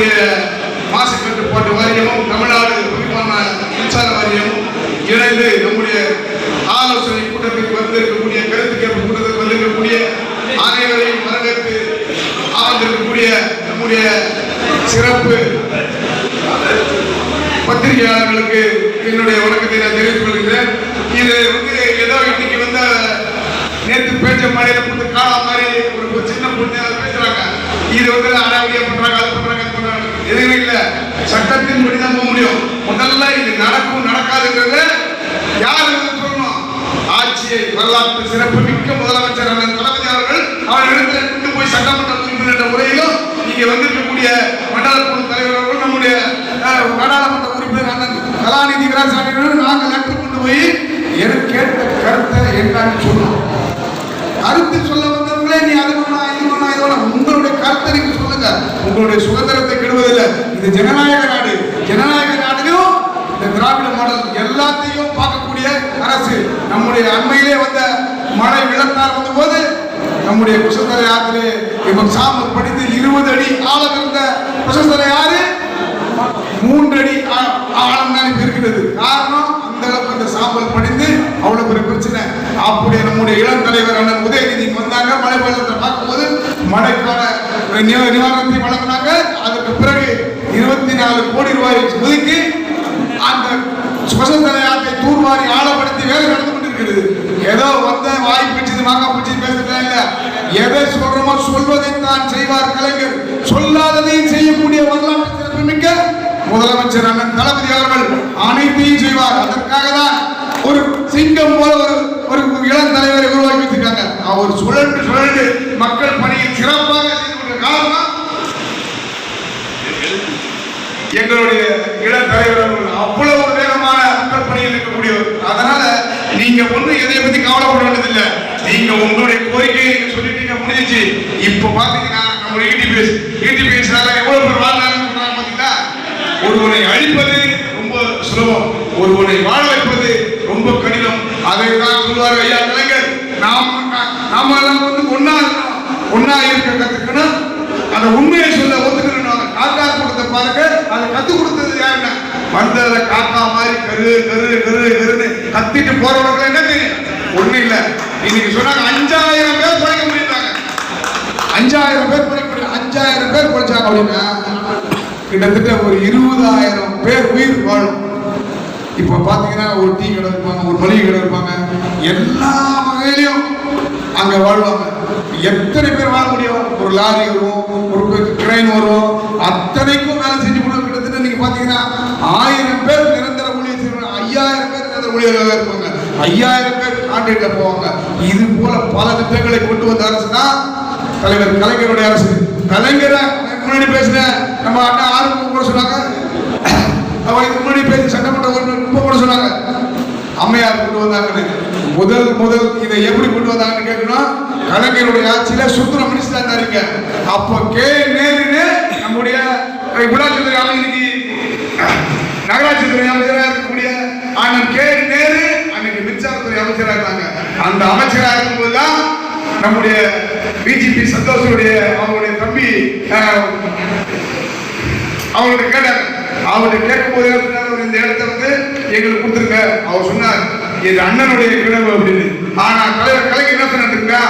நம்முடைய மாசு கட்டுப்பாட்டு வாரியமும் தமிழ்நாடு குறிப்பான மின்சார வாரியமும் இணைந்து நம்முடைய ஆலோசனை கூட்டத்திற்கு வந்திருக்கக்கூடிய கருத்து கேட்பு கூட்டத்திற்கு வந்திருக்கக்கூடிய அனைவரையும் வரவேற்று அமர்ந்திருக்கக்கூடிய நம்முடைய சிறப்பு பத்திரிகையாளர்களுக்கு என்னுடைய வணக்கத்தை நான் தெரிவித்துக் கொள்கிறேன் இது வந்து ஏதோ இன்னைக்கு வந்த நேற்று பேச்ச மாதிரி போட்டு காணா மாதிரி ஒரு சின்ன பொண்ணு அதை பேசுறாங்க. இது வந்து அடாவடியா பண்றாங்க அது பண்றாங்க இது பண்றாங்க எதுவுமே இல்ல. சட்டத்தின் படி தான் போக முடியும். முதல்ல இது நடக்கும் நடக்காதுங்கிறத யார் சொல்லணும்? ஆட்சியை வரலாற்று சிறப்பு மிக்க முதலமைச்சர் அண்ணன் தளபதி அவர்கள் அவர்களிடத்தில் கொண்டு போய் சட்டமன்ற உறுப்பினர் என்ற முறையிலும் இங்கே வந்திருக்கக்கூடிய மண்டல குழு தலைவர் அவர்கள் நம்முடைய நாடாளுமன்ற உறுப்பினர் அண்ணன் கலாநிதி வீராசாமி நாங்கள் லெட்டர் கொண்டு போய் எனக்கு கேட்ட கருத்தை என்னன்னு சொல்லணும் கருத்து சொல்ல வந்தவங்களே நீ அது பண்ணா இது பண்ணா இது உங்களுடைய சொல்லுங்க. உங்களுடைய சுதந்திரத்தை கெடுவதில்லை. இது ஜனநாயக நாடு. ஜனநாயக நாட்டிலும் இந்த திராவிட மாடல் எல்லாத்தையும் பார்க்கக்கூடிய அரசு. நம்முடைய அண்மையிலே வந்த மழை வெள்ளத்தால் வந்தபோது நம்முடைய குசந்தர யாத்திரை இவன் சாம்பல் படித்து இருபது அடி ஆழம் இருந்த குசந்தர யாரு? மூன்று ஆ- ஆழம் தான் இருக்கிறது. காரணம் அந்த அளவுக்கு அந்த சாம்பல் படிந்து அவ்வளவு பெரிய பிரச்சனை. அப்படி நம்முடைய இளம் தலைவர் அண்ணன் உதயநிதிக்கு வந்தாங்க. மழை வெள்ளத்தை பார்க்கும்போது மழைக்கான நிவாரணத்தை வழங்கினாங்க. அதற்கு பிறகு இருபத்தி நாலு கோடி ரூபாய் ஒதுக்கி அந்த சுகசந்தர யாத்தை தூர்வாரி ஆழப்படுத்தி வேலை நடந்து கொண்டிருக்கிறது. ஏதோ வந்த வாய் பிடிச்சது மாங்கா பிடிச்சது பேசுறதா இல்ல. எதை சொல்றோமோ சொல்வதைத்தான் செய்வார் கலைஞர். சொல்லாததையும் செய்யக்கூடிய வரலாற்று சிறப்புமிக்க முதலமைச்சர் அண்ணன் தளபதி அவர்கள் அனைத்தையும் செய்வார். அதற்காக தான் ஒரு சிங்கம் போல ஒரு ஒரு இளம் தலைவரை உருவாக்கி வச்சிருக்காங்க. அவர் சுழன்று சுழன்று மக்கள் பணியை சிறப்பாக காரணம்? எங்களுடைய இளம் தலைவர் அவ்வளவு வேகமான மக்கள் பணியில் இருக்கக்கூடியவர். அதனால நீங்க ஒண்ணு எதை பத்தி கவலைப்பட வேண்டியதில்லை. நீங்க உங்களுடைய கோரிக்கையை சொல்லிட்டீங்க முடிஞ்சிச்சு. இப்ப பாத்தீங்கன்னா நம்ம இடிபிஎஸ் இடிபிஎஸ் எவ்வளவு பேர் வாழ்றாங்க சொல்றாங்க ஒருவரை ஒருவனை அழிப்பது ரொம்ப சுலபம் ஒருவனை வாழ வைப்பது ரொம்ப கடினம் அதை தான் சொல்லுவார் ஐயா கலைஞர் நாம் நாம எல்லாம் வந்து ஒன்னா இருக்கணும் ஒன்னா இருக்க கத்துக்கணும். அந்த உண்மையை சொல்ல ஒத்துக்கணும் காக்கா கொடுத்த பாருங்க அதை கத்து கொடுத்தது யாருன்னா வந்ததுல காக்கா மாதிரி கரு கரு கரு கருன்னு கத்திட்டு போறவங்களுக்கு என்ன தெரியும்? ஒண்ணு இல்ல. இன்னைக்கு சொன்னாங்க அஞ்சாயிரம் பேர் குறைக்க முடியுறாங்க அஞ்சாயிரம் பேர் குறைக்க முடியும் அஞ்சாயிரம் பேர் குறைச்சாங்க அப்படின்னா கிட்டத்தட்ட ஒரு இருபதாயிரம் பேர் உயிர் வாழும். இப்போ பார்த்தீங்கன்னா ஒரு டீ கடை இருப்பாங்க ஒரு மளிகை கடை இருப்பாங்க எல்லா வகையிலையும் அங்க வாழ்வாங்க. எத்தனை பேர் வாழ முடியும்? ஒரு லாரி வரும் ஒரு ட்ரெயின் வரும். அத்தனைக்கும் வேலை செஞ்சு கொடுக்க கிட்டத்தட்ட நீங்க பாத்தீங்கன்னா ஆயிரம் பேர் நிரந்தர ஊழியர் செய்வாங்க. ஐயாயிரம் பேர் நிரந்தர ஊழியர்களாக இருப்பாங்க. ஐயாயிரம் பேர் கான்ட்ராக்ட்ல போவாங்க. இது போல பல திட்டங்களை கொண்டு வந்த அரசு தான் தலைவர் கலைஞருடைய அரசு. கலைஞரை முன்னாடி பேசின நம்ம அண்ணா ஆறு கூட சொன்னாங்க. அவங்க முன்னாடி பேசி சட்டமன்ற உறுப்பினர் ரொம்ப கூட சொன்னாங்க. அம்மையார் கொண்டு வந்தாங்க முதல் முதல் இதை எப்படி கொண்டு வந்தாங்கன்னு கேட்கணும் கலைஞருடைய ஆட்சியில சுந்தர மினிஸ்டர் இருந்தாருங்க அப்ப கே. நேருன்னு நம்முடைய விழாச்சுத்துறை அமைச்சருக்கு நகராட்சித்துறை அமைச்சராக இருக்கக்கூடிய அண்ணன் கே. நேரு அன்னைக்கு மின்சாரத்துறை அமைச்சராக இருந்தாங்க. அந்த அமைச்சராக இருக்கும்போது தான் நம்முடைய பிஜேபி சந்தோஷனுடைய அவங்களுடைய தம்பி அவங்களுடைய கேட்டார். அவர்கிட்ட கேட்கும்போது போது அவர் இந்த இடத்த வந்து எங்களுக்கு கொடுத்துருங்க. அவர் சொன்னார் இது அண்ணனுடைய கிணவு அப்படின்னு. ஆனா தலைவர் கலைஞர் என்ன சொன்னா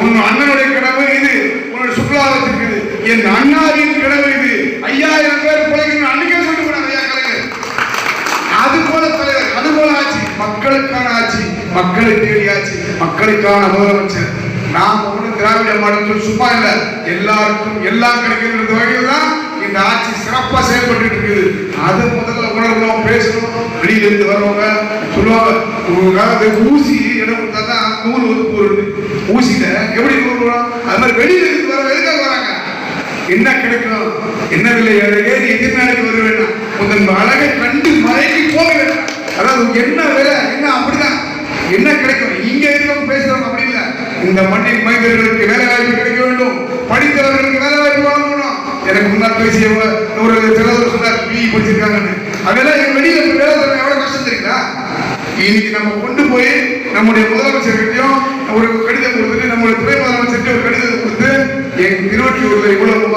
உன் அண்ணனுடைய கிணவு இது உன்னோட சுற்றுலா வச்சிருக்குது என் அண்ணாவின் கிணவு இது. ஐயாயிரம் பேர் பிள்ளைங்க அன்னைக்கே சொல்லி போனாங்க ஐயா கலைஞர். அது போல தலைவர் அது போல ஆட்சி. மக்களுக்கான ஆட்சி மக்களை தேடி ஆட்சி மக்களுக்கான முதலமைச்சர். நாம் ஒன்றும் திராவிட மாடல் சும்மா இல்ல. எல்லாருக்கும் எல்லாம் கிடைக்கின்ற வகையில் தான் இந்த ஆட்சி சிறப்பா செயல்பட்டு இருக்குது. அது முதல்ல உணரணும் பேசணும் வெளியில இருந்து வரவங்க சொல்லுவாங்க அதாவது ஊசி இடம் கொடுத்தா தான் நூல் வந்து போறது ஊசியில எப்படி நூல் அது மாதிரி வெளியில இருந்து வர எதுக்காக வராங்க? என்ன கிடைக்கும் என்ன விலை? ஏறி எதிர்நாளைக்கு வர வேண்டாம். உங்கள் அழகை கண்டு மலைக்கு போக வேண்டாம். அதாவது என்ன விலை? என்ன அப்படிதான். என்ன கிடைக்கும்? இங்க இருக்கவங்க பேசுறவங்க அப்படி இல்ல. இந்த மண்ணின் மனிதர்களுக்கு வேலை வாய்ப்பு கிடைக்க வேண்டும். படித்தவர்களுக்கு வேலை வாய்ப்பு வழங்கணும். எனக்கு முன்னால் பேசியவங்க ஒரு சிலர் சொன்னார் பிஇ படிச்சிருக்காங்கன்னு. அதெல்லாம் என் வெளியில வேலை தரணும் எவ்வளவு கஷ்டம் தெரியுங்களா இன்னைக்கு நம்ம கொண்டு போய் நம்முடைய முதலமைச்சர்கிட்டையும் ஒரு கடிதம் கொடுத்துட்டு நம்முடைய துணை முதலமைச்சர்கிட்ட ஒரு கடிதம் கொடுத்து எங்க திருவற்றியூர்ல இவ்வளவு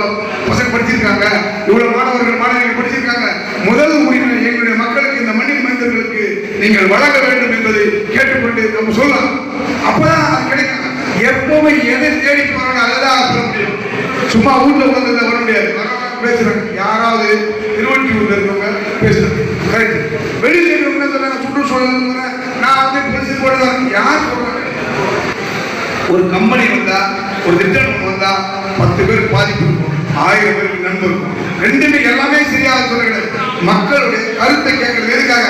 பசங்க படிச்சிருக்காங்க இவ்வளவு மாணவர்கள் மாணவிகள் படிச்சிருக்காங்க. முதல் உரிமை எங்களுடைய மக்களுக்கு இந்த மண்ணின் மனிதர்களுக்கு நீங்கள் வழங்க வேண்டும் என்பதை கேட்டுக்கொண்டு நம்ம சொல்லலாம். அப்பதான் அது கிடைக்கும். எப்பவுமே எதை தேடி போறாங்க அதுதான் சொல்ல முடியும். சும்மா வீட்டுல உட்காந்து வர முடியாது. பேசுறாங்க யாராவது திருவொற்றியூர்ல இருக்கவங்க பேசுறாங்க கரெக்ட் வெளியில இருக்கவங்க என்ன சொல்றாங்க? சுற்றுச்சூழல் நான் வந்து பேசி போடுறேன் யார் சொல்றாங்க? ஒரு கம்பெனி வந்தா ஒரு திட்டம் வந்தா பத்து பேர் பாதிப்பு இருக்கும் ஆயிரம் பேருக்கு நண்பர் இருக்கும். ரெண்டுமே எல்லாமே சரியாக சொல்லுங்க. மக்களுடைய கருத்தை கேட்கறது எதுக்காக?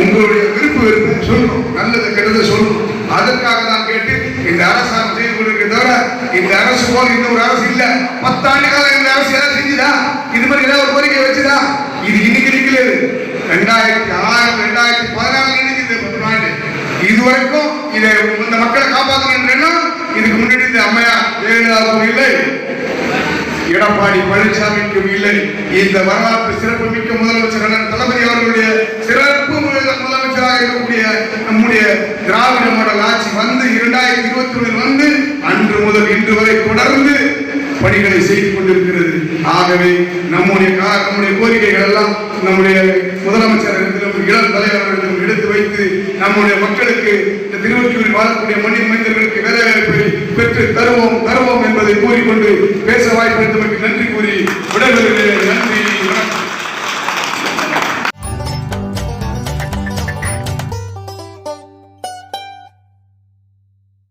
உங்களுடைய விருப்பு வெறுப்பு சொல்லணும். நல்லது கெட்டதை சொல்லணும். அதற்காக தான் கேட்டு இந்த அரசாங்கம் செய்து கொண்டிருக்க தவிர இந்த அரசு போல இன்னொரு அரசு இல்லை. பத்தாண்டு காலம் இந்த அரசு ஏதாவது செஞ்சுதான் இது மாதிரி ஏதாவது ஒரு கோரிக்கை வச்சுதா? இது இன்னைக்கு நிக்கல ரெண்டாயிரத்தி ஆறு ரெண்டாயிரத்தி பதினாறு நினைக்குது பத்து நாடு இது வரைக்கும் இதை இந்த மக்களை காப்பாற்றணும் இதுக்கு முன்னாடி இந்த அம்மையா ஜெயலலிதாவுக்கும் இல்லை. எடப்பாடி பழனிசாமிக்கும் இல்லை. இந்த வரலாற்று சிறப்பு மிக்க முதலமைச்சர் தளபதி அவர்களுடைய சிறப்பு முதல- முதலமைச்சராக இருக்கக்கூடிய நம்முடைய திராவிட மாடல் ஆட்சி வந்து இரண்டாயிரத்தி இருபத்தி ஒன்றில் வந்து அன்று முதல் இன்று வரை தொடர்ந்து பணிகளை செய்து கொண்டிருக்கிறது. ஆகவே நம்முடைய நம்முடைய கோரிக்கைகள் எல்லாம் நம்முடைய முதலமைச்சர் இடத்திலும் இளம் தலைவர்களிடம் எடுத்து வைத்து நம்முடைய மக்களுக்கு இந்த திருவொற்றியூரில் வாழக்கூடிய மண்ணின் வேலை வேலைவாய்ப்பை பெற்று தருவோம் தருவோம் என்பதை கூறிக்கொண்டு பேச